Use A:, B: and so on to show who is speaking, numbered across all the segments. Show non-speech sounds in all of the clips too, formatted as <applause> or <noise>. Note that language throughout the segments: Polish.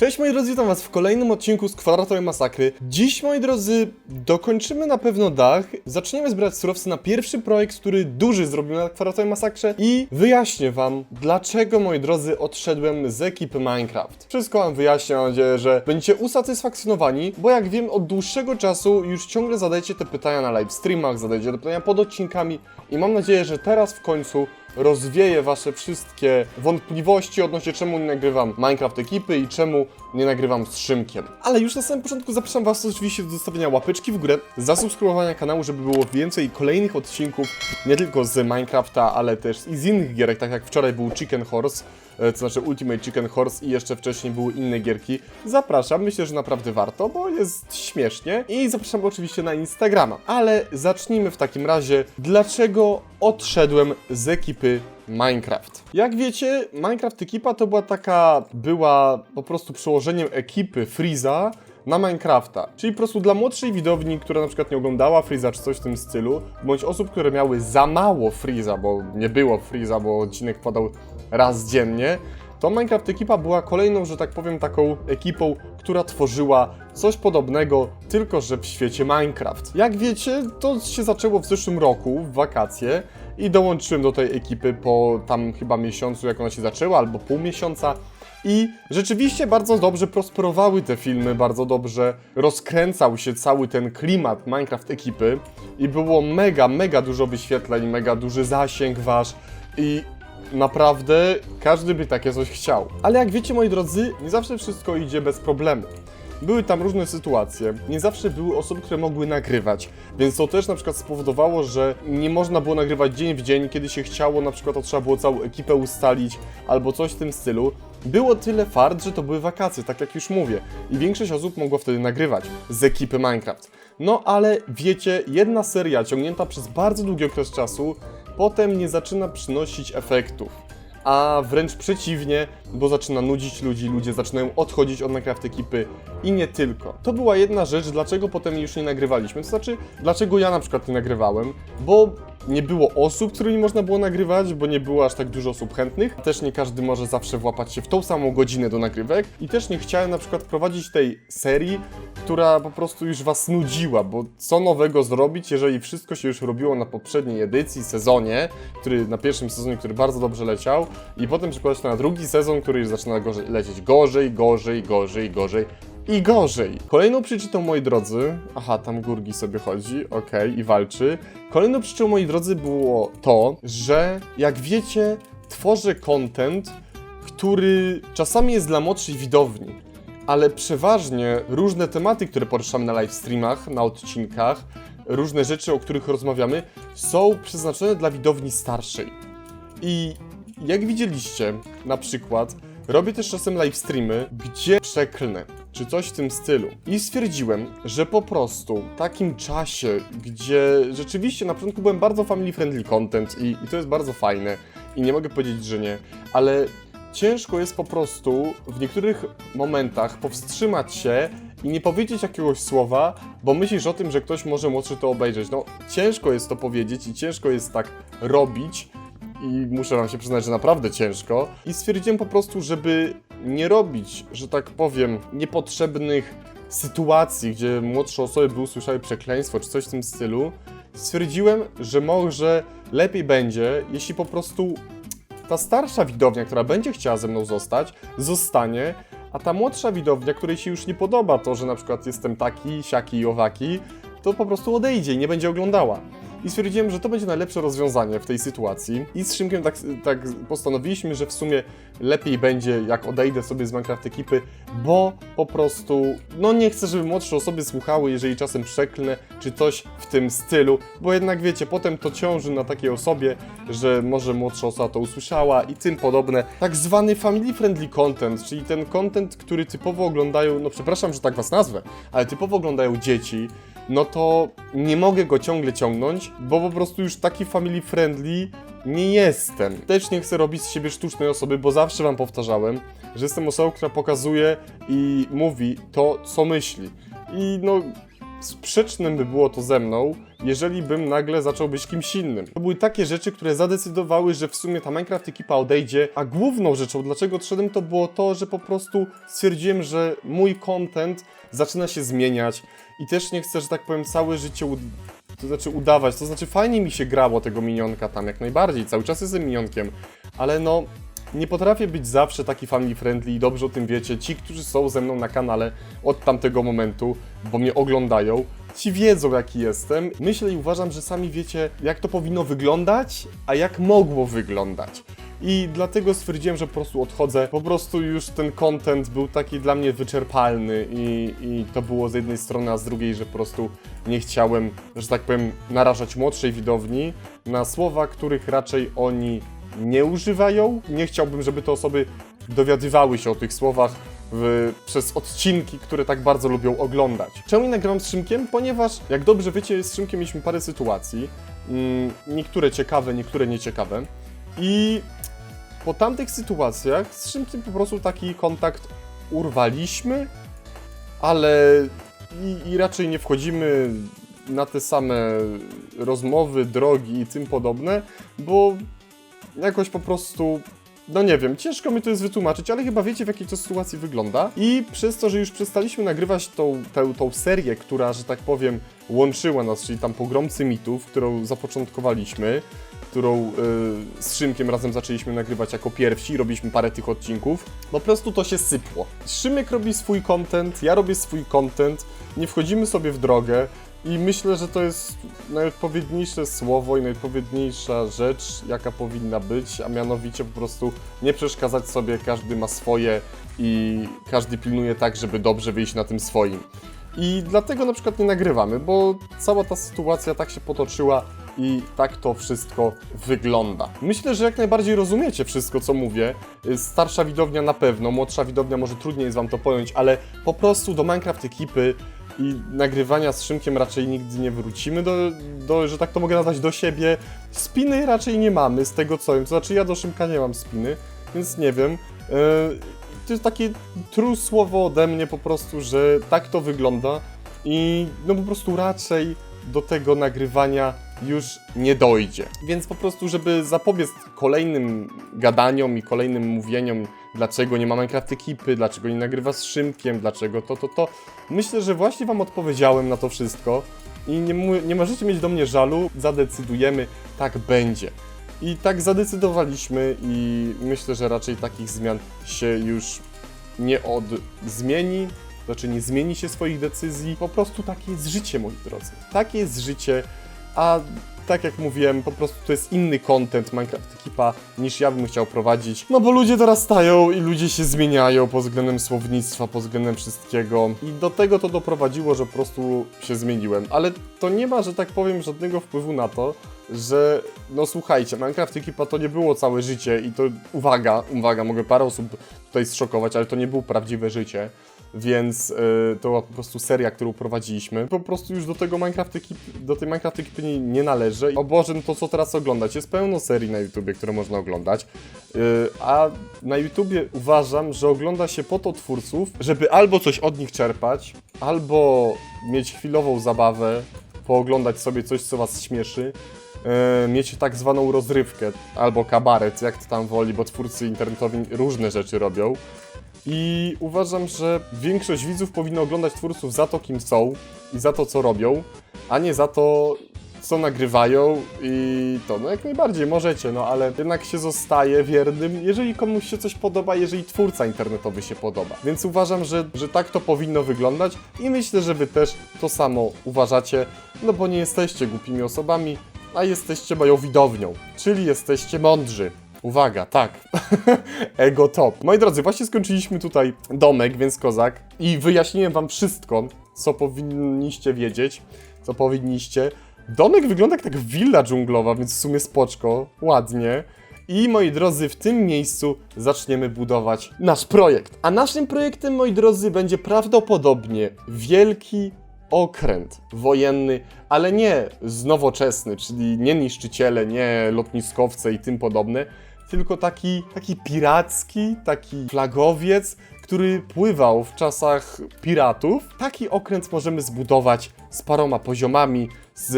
A: Cześć moi drodzy, witam was w kolejnym odcinku z Kwadratowej Masakry. Dziś, moi drodzy, dokończymy na pewno dach, zaczniemy zbierać surowce na pierwszy projekt, który duży zrobimy na Kwadratowej Masakrze i wyjaśnię wam, dlaczego, moi drodzy, odszedłem z ekipy Minecraft. Wszystko wam wyjaśnię, mam nadzieję, że będziecie usatysfakcjonowani, bo jak wiem, od dłuższego czasu już ciągle zadajecie te pytania na live streamach, zadajecie te pytania pod odcinkami i mam nadzieję, że teraz w końcu rozwieję wasze wszystkie wątpliwości odnośnie czemu nie nagrywam Minecraft ekipy i czemu nie nagrywam z Szymkiem. Ale już na samym początku zapraszam was oczywiście do zostawienia łapeczki w górę, zasubskrybowania kanału, żeby było więcej kolejnych odcinków, nie tylko z Minecrafta, ale też i z innych gierek, tak jak wczoraj był Chicken Horse, to znaczy Ultimate Chicken Horse i jeszcze wcześniej były inne gierki. Zapraszam, myślę, że naprawdę warto, bo jest śmiesznie i zapraszam oczywiście na Instagrama. Ale zacznijmy w takim razie, dlaczego odszedłem z ekipy Minecraft. Jak wiecie, Minecraft ekipa to była taka, była po prostu przełożeniem ekipy Freeza na Minecrafta. Czyli po prostu dla młodszej widowni, która na przykład nie oglądała Freeza czy coś w tym stylu, bądź osób, które miały za mało Freeza, bo nie było Freeza, bo odcinek padał raz dziennie, to Minecraft ekipa była kolejną, że tak powiem, taką ekipą, która tworzyła coś podobnego, tylko że w świecie Minecraft. Jak wiecie, to się zaczęło w zeszłym roku, w wakacje, i dołączyłem do tej ekipy po tam chyba miesiącu, jak ona się zaczęła, albo pół miesiąca. I rzeczywiście bardzo dobrze prosperowały te filmy, bardzo dobrze rozkręcał się cały ten klimat Minecraft ekipy i było mega, mega dużo wyświetleń, mega duży zasięg wasz i naprawdę każdy by takie coś chciał. Ale jak wiecie, moi drodzy, nie zawsze wszystko idzie bez problemu. Były tam różne sytuacje, nie zawsze były osoby, które mogły nagrywać, więc to też na przykład spowodowało, że nie można było nagrywać dzień w dzień, kiedy się chciało, na przykład to trzeba było całą ekipę ustalić, albo coś w tym stylu. Było tyle fart, że to były wakacje, tak jak już mówię, i większość osób mogło wtedy nagrywać z ekipy Minecraft. No ale wiecie, jedna seria ciągnięta przez bardzo długi okres czasu, potem nie zaczyna przynosić efektów a wręcz przeciwnie, bo zaczyna nudzić ludzi, ludzie zaczynają odchodzić od Minecraft ekipy i nie tylko. To była jedna rzecz, dlaczego potem już nie nagrywaliśmy. To znaczy, dlaczego ja na przykład nie nagrywałem, bo nie było osób, którymi można było nagrywać, bo nie było aż tak dużo osób chętnych. Też nie każdy może zawsze włapać się w tą samą godzinę do nagrywek i też nie chciałem na przykład prowadzić tej serii, która po prostu już was nudziła, bo co nowego zrobić, jeżeli wszystko się już robiło na poprzedniej edycji, sezonie, który na pierwszym sezonie, który bardzo dobrze leciał i potem przekładać to na drugi sezon, który już zaczyna gorzej, lecieć gorzej, gorzej, gorzej, gorzej i gorzej. Kolejną przyczyną, moi drodzy, aha, tam Gurgi sobie chodzi, okej, i walczy. Kolejną przyczyną, moi drodzy, było to, że jak wiecie, tworzę content, który czasami jest dla młodszej widowni, ale przeważnie różne tematy, które poruszamy na live streamach, na odcinkach, różne rzeczy, o których rozmawiamy, są przeznaczone dla widowni starszej. I jak widzieliście, na przykład, robię też czasem live streamy, gdzie przeklnę, czy coś w tym stylu. I stwierdziłem, że po prostu w takim czasie, gdzie rzeczywiście na początku byłem bardzo family friendly content i, i to jest bardzo fajne i nie mogę powiedzieć, że nie, ale ciężko jest po prostu w niektórych momentach powstrzymać się i nie powiedzieć jakiegoś słowa, bo myślisz o tym, że ktoś może młodszy to obejrzeć. No, ciężko jest to powiedzieć i ciężko jest tak robić, i muszę wam się przyznać, że naprawdę ciężko. I stwierdziłem po prostu, żeby nie robić, że tak powiem, niepotrzebnych sytuacji, gdzie młodsze osoby by usłyszały przekleństwo czy coś w tym stylu. Stwierdziłem, że może lepiej będzie, jeśli po prostu ta starsza widownia, która będzie chciała ze mną zostać, zostanie, a ta młodsza widownia, której się już nie podoba to, że na przykład jestem taki, siaki i owaki, to po prostu odejdzie i nie będzie oglądała. I stwierdziłem, że to będzie najlepsze rozwiązanie w tej sytuacji. I z Szymkiem tak, tak postanowiliśmy, że w sumie lepiej będzie, jak odejdę sobie z Minecraft ekipy, bo po prostu, no nie chcę, żeby młodsze osoby słuchały, jeżeli czasem przeklnę, czy coś w tym stylu, bo jednak wiecie, potem to ciąży na takiej osobie, że może młodsza osoba to usłyszała i tym podobne. Tak zwany family friendly content, czyli ten content, który typowo oglądają, no przepraszam, że tak was nazwę, ale typowo oglądają dzieci, no to nie mogę go ciągle ciągnąć, bo po prostu już taki family friendly nie jestem. Też nie chcę robić z siebie sztucznej osoby, bo zawsze wam powtarzałem, że jestem osobą, która pokazuje i mówi to, co myśli. I no, sprzecznym by było to ze mną, jeżeli bym nagle zaczął być kimś innym. To były takie rzeczy, które zadecydowały, że w sumie ta Minecraft ekipa odejdzie, a główną rzeczą, dlaczego odszedłem, to było to, że po prostu stwierdziłem, że mój content zaczyna się zmieniać i też nie chcę, że tak powiem, całe życie to znaczy udawać, to znaczy fajnie mi się grało tego minionka tam jak najbardziej, cały czas jestem minionkiem, ale no nie potrafię być zawsze taki family friendly i dobrze o tym wiecie. Ci, którzy są ze mną na kanale od tamtego momentu, bo mnie oglądają, ci wiedzą jaki jestem. Myślę i uważam, że sami wiecie jak to powinno wyglądać, a jak mogło wyglądać. I dlatego stwierdziłem, że po prostu odchodzę. Po prostu już ten content był taki dla mnie wyczerpalny i, i to było z jednej strony, a z drugiej, że po prostu nie chciałem, że tak powiem, narażać młodszej widowni na słowa, których raczej oni nie używają. Nie chciałbym, żeby te osoby dowiadywały się o tych słowach w, przez odcinki, które tak bardzo lubią oglądać. Czemu nie nagrywam z Szymkiem? Ponieważ, jak dobrze wiecie, z Szymkiem mieliśmy parę sytuacji. Mm, niektóre ciekawe, niektóre nieciekawe. I po tamtych sytuacjach z Szymkiem po prostu taki kontakt urwaliśmy, ale i, i raczej nie wchodzimy na te same rozmowy, drogi i tym podobne, bo jakoś po prostu, no nie wiem, ciężko mi to jest wytłumaczyć, ale chyba wiecie w jakiej to sytuacji wygląda. I przez to, że już przestaliśmy nagrywać tą, tę, tą serię, która, że tak powiem, łączyła nas, czyli tam Pogromcy Mitów, którą zapoczątkowaliśmy, którą y, z Szymkiem razem zaczęliśmy nagrywać jako pierwsi, robiliśmy parę tych odcinków, po prostu to się sypło. Szymek robi swój content, ja robię swój content, nie wchodzimy sobie w drogę, i myślę, że to jest najodpowiedniejsze słowo i najodpowiedniejsza rzecz, jaka powinna być, a mianowicie po prostu nie przeszkadzać sobie, każdy ma swoje i każdy pilnuje tak, żeby dobrze wyjść na tym swoim. I dlatego na przykład nie nagrywamy, bo cała ta sytuacja tak się potoczyła i tak to wszystko wygląda. Myślę, że jak najbardziej rozumiecie wszystko, co mówię. Starsza widownia na pewno, młodsza widownia może trudniej jest wam to pojąć, ale po prostu do Minecraft ekipy i nagrywania z Szymkiem raczej nigdy nie wrócimy do, do, że tak to mogę nazwać, do siebie. Spiny raczej nie mamy, z tego co wiem. To znaczy ja do Szymka nie mam spiny, więc nie wiem. Yy, to jest takie true słowo ode mnie po prostu, że tak to wygląda i no po prostu raczej do tego nagrywania już nie dojdzie. Więc po prostu, żeby zapobiec kolejnym gadaniom i kolejnym mówieniom, dlaczego nie ma Minecraft ekipy, dlaczego nie nagrywa z Szymkiem, dlaczego to, to, to, myślę, że właśnie Wam odpowiedziałem na to wszystko i nie, nie możecie mieć do mnie żalu, zadecydujemy, tak będzie. I tak zadecydowaliśmy i myślę, że raczej takich zmian się już nie odzmieni, znaczy nie zmieni się swoich decyzji. Po prostu takie jest życie, moi drodzy. Takie jest życie, a tak jak mówiłem, po prostu to jest inny content Minecraft ekipa niż ja bym chciał prowadzić. No bo ludzie dorastają i ludzie się zmieniają pod względem słownictwa, pod względem wszystkiego. I do tego to doprowadziło, że po prostu się zmieniłem. Ale to nie ma, że tak powiem, żadnego wpływu na to, że no słuchajcie, Minecraft ekipa to nie było całe życie i to uwaga, uwaga, mogę parę osób tutaj zszokować, ale to nie było prawdziwe życie. Więc y, to była po prostu seria, którą prowadziliśmy. Po prostu już do tego Minecraft do tej Minecraft ekipy nie, nie należy. O Boże, no to co teraz oglądać? Jest pełno serii na YouTubie, które można oglądać. Y, a na YouTubie uważam, że ogląda się po to twórców, żeby albo coś od nich czerpać, albo mieć chwilową zabawę, pooglądać sobie coś, co was śmieszy, e, mieć tak zwaną rozrywkę albo kabaret, jak to tam woli, bo twórcy internetowi różne rzeczy robią. I uważam, że większość widzów powinno oglądać twórców za to, kim są i za to, co robią, a nie za to, co nagrywają i to, no jak najbardziej możecie, no ale jednak się zostaje wiernym, jeżeli komuś się coś podoba, jeżeli twórca internetowy się podoba. Więc uważam, że, że tak to powinno wyglądać i myślę, że wy też to samo uważacie, no bo nie jesteście głupimi osobami, a jesteście moją widownią, czyli jesteście mądrzy. Uwaga, tak. <laughs> Ego top. Moi drodzy, właśnie skończyliśmy tutaj domek, więc kozak. I wyjaśniłem wam wszystko, co powinniście wiedzieć, co powinniście. Domek wygląda jak tak willa dżunglowa, więc w sumie spoczko, ładnie. I moi drodzy, w tym miejscu zaczniemy budować nasz projekt. A naszym projektem, moi drodzy, będzie prawdopodobnie wielki okręt wojenny, ale nie z nowoczesny, czyli nie niszczyciele, nie lotniskowce i tym podobne, tylko taki, taki piracki, taki flagowiec, który pływał w czasach piratów, taki okręt możemy zbudować z paroma poziomami, z,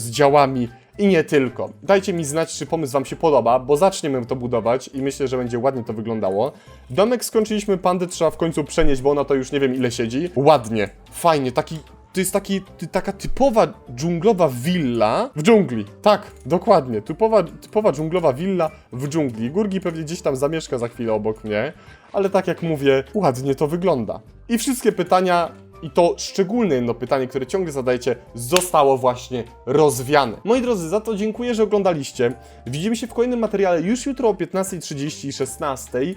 A: z działami i nie tylko. Dajcie mi znać, czy pomysł Wam się podoba, bo zaczniemy to budować i myślę, że będzie ładnie to wyglądało. Domek skończyliśmy, pandę trzeba w końcu przenieść, bo ona to już nie wiem ile siedzi. Ładnie, fajnie, taki to jest taki, taka typowa dżunglowa willa w dżungli. Tak, dokładnie. Typowa, typowa dżunglowa willa w dżungli. Gurgi pewnie gdzieś tam zamieszka za chwilę obok mnie, ale tak jak mówię, ładnie to wygląda. I wszystkie pytania, i to szczególne jedno pytanie, które ciągle zadajecie, zostało właśnie rozwiane. Moi drodzy, za to dziękuję, że oglądaliście. Widzimy się w kolejnym materiale już jutro o 15.30 i 16.00 mm,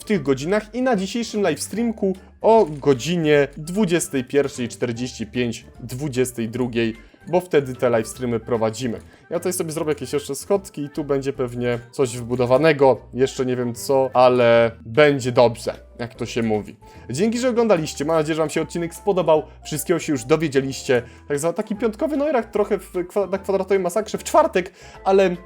A: w tych godzinach i na dzisiejszym livestreamku o godzinie 21.45, 22.00, bo wtedy te livestreamy prowadzimy. Ja tutaj sobie zrobię jakieś jeszcze schodki i tu będzie pewnie coś wbudowanego, jeszcze nie wiem co, ale będzie dobrze, jak to się mówi. Dzięki, że oglądaliście, mam nadzieję, że Wam się odcinek spodobał, wszystkiego się już dowiedzieliście. Tak za taki piątkowy noirak trochę w, na kwadratowej masakrze w czwartek, ale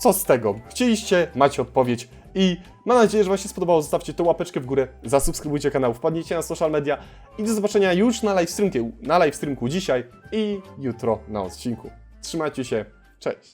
A: co z tego? Chcieliście, macie odpowiedź i mam nadzieję, że Wam się spodobało. Zostawcie tę łapeczkę w górę, zasubskrybujcie kanał, wpadnijcie na social media i do zobaczenia już na livestreamku, na livestreamku dzisiaj i jutro na odcinku. Trzymajcie się, cześć!